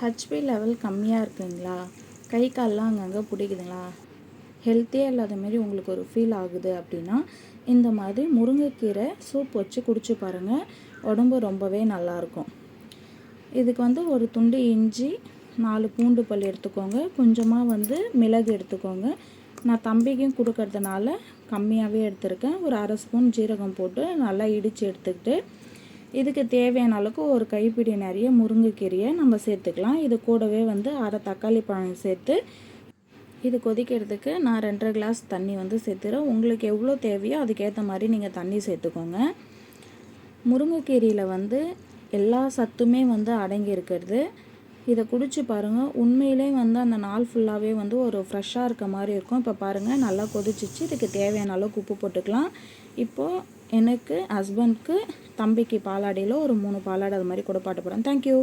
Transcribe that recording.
HP level கம்மியாக இருக்குங்களா? கை கால்லாம் அங்கங்கே பிடிக்குதுங்களா? ஹெல்த்தியாக இல்லாத மாரி உங்களுக்கு ஒரு ஃபீல் ஆகுது அப்படின்னா இந்த மாதிரி முருங்கைக்கீரை சூப் வச்சு குடிச்சு பாருங்கள் உடம்பு ரொம்பவே நல்லாயிருக்கும் இதுக்கு வந்து ஒரு துண்டு இஞ்சி நாலு பூண்டு பல் எடுத்துக்கோங்க. கொஞ்சமாக வந்து மிளகு எடுத்துக்கோங்க. நான் தம்பிக்கும் கொடுக்கறதுனால கம்மியாகவே எடுத்திருக்கேன். ஒரு அரை ஸ்பூன் ஜீரகம் போட்டு நல்லா இடித்து எடுத்துக்கிட்டு இதுக்கு தேவையான அளவுக்கு ஒரு கைப்பிடி நிறைய முருங்கைக்கீரையை நம்ம சேர்த்துக்கலாம். இது கூடவே வந்து அரை தக்காளி பழம் சேர்த்து இது கொதிக்கிறதுக்கு நான் ரெண்டரை கிளாஸ் தண்ணி வந்து சேர்த்துறேன். உங்களுக்கு எவ்வளோ தேவையோ அதுக்கேற்ற மாதிரி நீங்கள் தண்ணி சேர்த்துக்கோங்க. முருங்கைக்கீரையில் வந்து எல்லா சத்துமே வந்து அடங்கி இருக்கிறது. இதை குடிச்சு பாருங்கள் உண்மையிலே வந்து அந்த நாள் ஃபுல்லாகவே வந்து ஒரு ஃப்ரெஷ்ஷாக இருக்க மாதிரி இருக்கும். இப்போ பாருங்கள் நல்லா கொதிச்சிச்சு. இதுக்கு தேவையான அளவுக்கு உப்பு போட்டுக்கலாம். இப்போது எனக்கு ஹஸ்பண்ட்க்கு தம்பிக்கு பாலாடையில் ஒரு மூணு பாலாடை அது மாதிரி கொடுப்பாட்டு பாட்டு போகிறேன் தேங்க்யூ